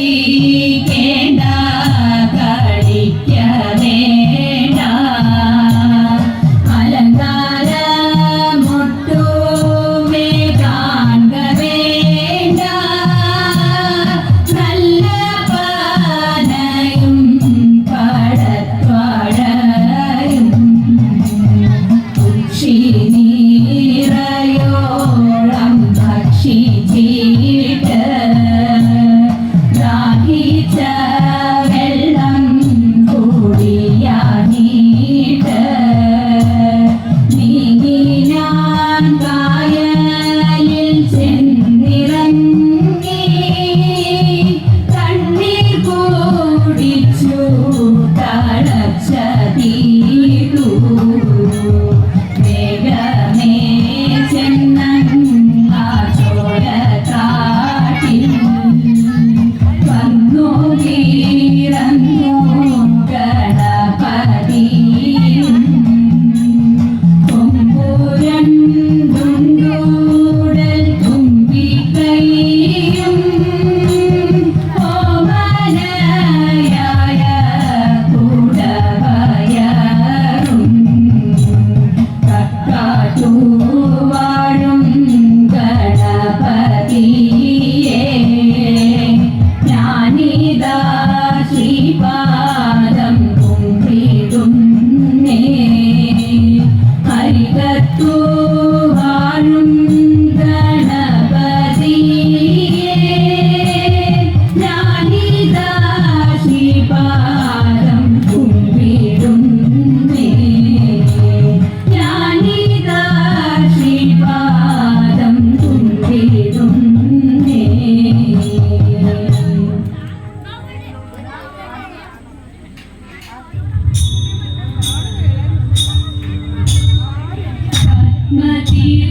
ki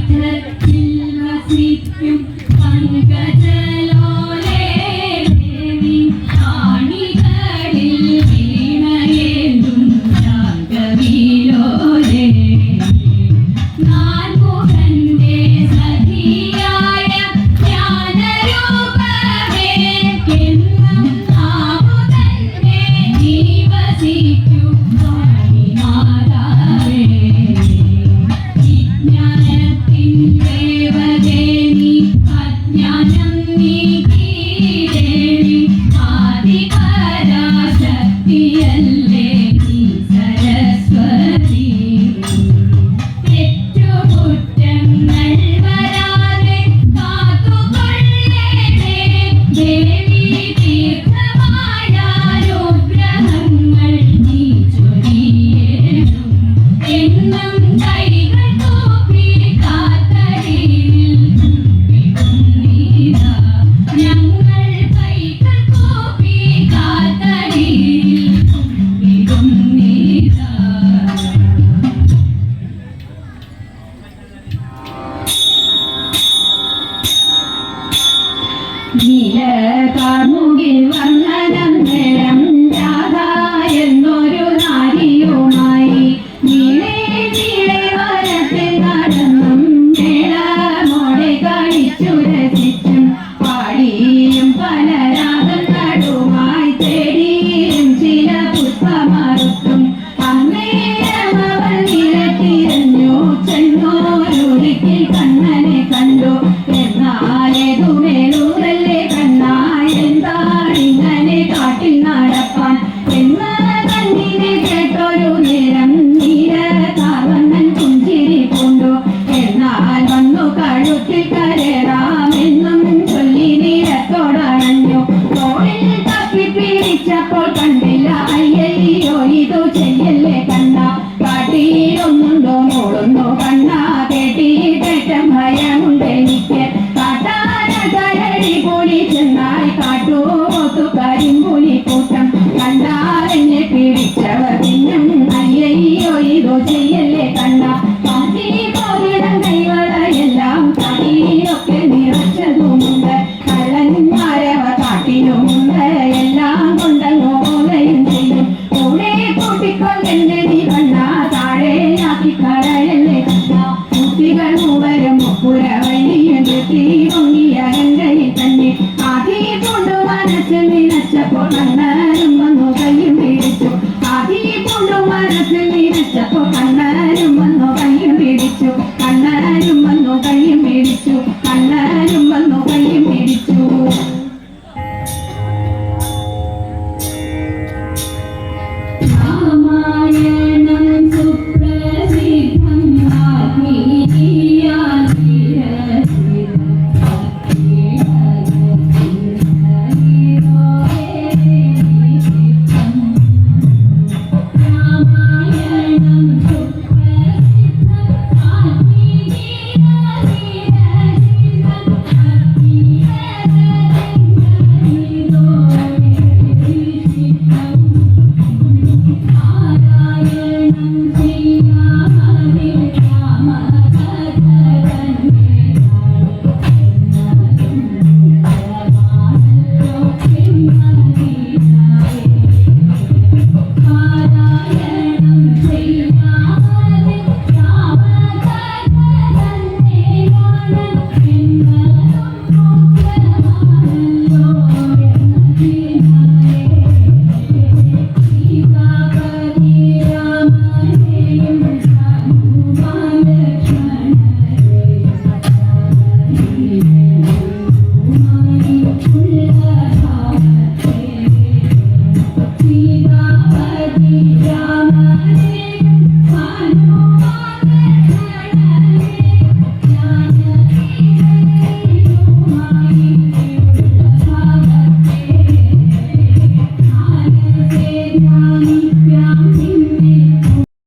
പത്മതീർത്ഥത്തിൽ നീലകാർമുകിൽ വർണനം നേരം ചെന്നാൽ കാട്ടോ കരിമ്പുലി കൂട്ടം. കണ്ടാലെന്നെ പിടിച്ചവർ പിന്നും അയ്യോ ഇതോ ചെയ്യല്ലേ കണ്ണ പതി പോരിടം കൈവളയെല്ലാം കൈയൊക്കെ നിറച്ചതുമുണ്ട്. കള്ളന്മാരവ കാട്ടിലുമുണ്ട്. എല്ലാം കൊണ്ടങ്ങോ പോലെയും ചെയ്യും. കൂടെ കൂട്ടിക്കൊണ്ടെന്നെ നീ കണ്ണ താഴെയാക്കി കളയല്ലേ കണ്ണ കുട്ടികൾ മൂവരും പുറവഴിയും തീ പൊങ്ങിയ